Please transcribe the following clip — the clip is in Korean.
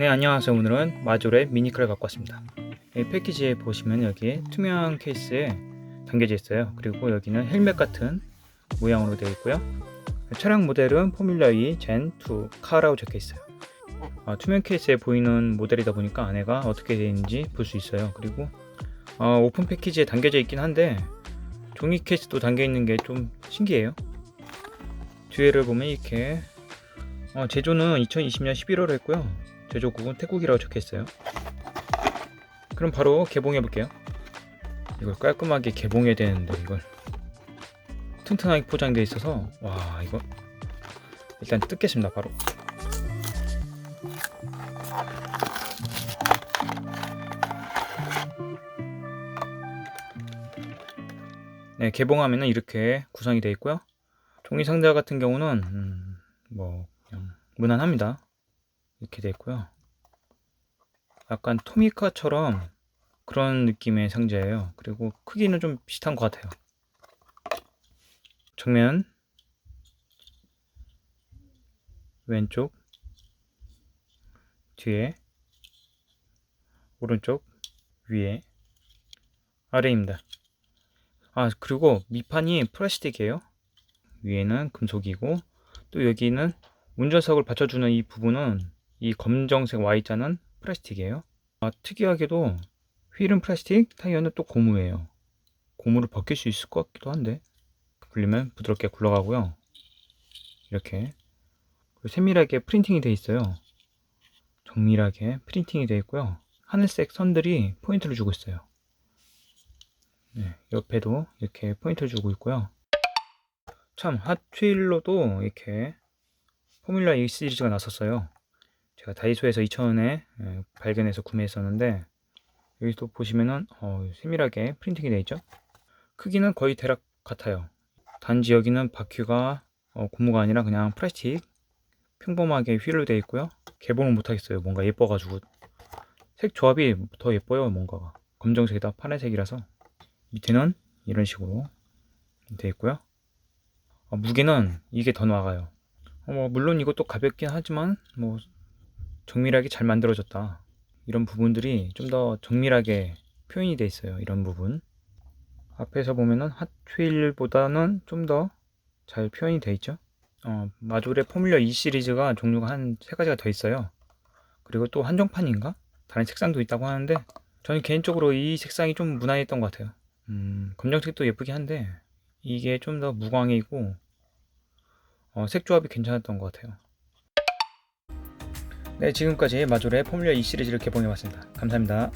네 안녕하세요. 오늘은 마졸의 미니카를 갖고 왔습니다. 이 패키지에 보시면 여기 투명 케이스에 담겨져 있어요. 그리고 여기는 헬멧 같은 모양으로 되어 있고요. 차량 모델은 포뮬러 E 젠2 카라고 적혀 있어요. 어, 투명 케이스에 보이는 모델이다 보니까 안에가 어떻게 되어 있는지 볼 수 있어요. 그리고 어, 오픈 패키지에 담겨져 있긴 한데 종이 케이스도 담겨 있는 게 좀 신기해요. 뒤에를 보면 이렇게 어, 제조는 2020년 11월에 했고요 제조국은 태국이라고 적혀 있어요. 그럼 바로 개봉해 볼게요. 이걸 깔끔하게 개봉해야 되는데 이걸 튼튼하게 포장되어 있어서 와 이거 일단 뜯겠습니다 바로. 네 개봉하면은 이렇게 구성이 되어 있고요. 종이 상자 같은 경우는 음, 뭐 그냥 무난합니다. 이렇게 있고요. 약간 토미카처럼 그런 느낌의 상자예요. 그리고 크기는 좀 비슷한 것 같아요. 정면 왼쪽 뒤에 오른쪽 위에 아래입니다. 아 그리고 밑판이 플라스틱이에요. 위에는 금속이고 또 여기는 운전석을 받쳐주는 이 부분은 이 검정색 Y자는 플라스틱이에요. 아, 특이하게도 휠은 플라스틱, 타이어는 또 고무예요. 고무를 벗길 수 있을 것 같기도 한데 굴리면 부드럽게 굴러가고요. 이렇게 세밀하게 프린팅이 되어 있어요. 정밀하게 프린팅이 되어 있고요. 하늘색 선들이 포인트를 주고 있어요. 네, 옆에도 이렇게 포인트를 주고 있고요. 참 핫휠로도 이렇게 포뮬라 E 시리즈가 나섰어요. 제가 다이소에서 2,000원에 예, 발견해서 구매했었는데 여기 또 보시면은 어, 세밀하게 프린팅이 되어 있죠. 크기는 거의 대략 같아요. 단지 여기는 바퀴가 어, 고무가 아니라 그냥 플라스틱 평범하게 휠로 되어 있고요. 개봉을 못하겠어요. 뭔가 예뻐가지고 색 조합이 더 예뻐요. 뭔가가 검정색에다 파란색이라서 밑에는 이런 식으로 되어 있고요. 어, 무게는 이게 더 나가요. 어, 뭐 물론 이것도 가볍긴 하지만 뭐 정밀하게 잘 만들어졌다. 이런 부분들이 좀 더 정밀하게 표현이 돼 있어요. 이런 부분. 앞에서 보면은 핫휠보다는 좀 더 잘 표현이 돼 있죠. 어, 마졸의 포뮬러 E 시리즈가 종류가 한 세 가지가 더 있어요. 그리고 또 한정판인가? 다른 색상도 있다고 하는데 저는 개인적으로 이 색상이 좀 무난했던 것 같아요. 음, 검정색도 예쁘긴 한데 이게 좀 더 무광이고 어, 색 조합이 괜찮았던 것 같아요. 네, 지금까지 마졸의 포뮬러 E 시리즈를 개봉해봤습니다. 감사합니다.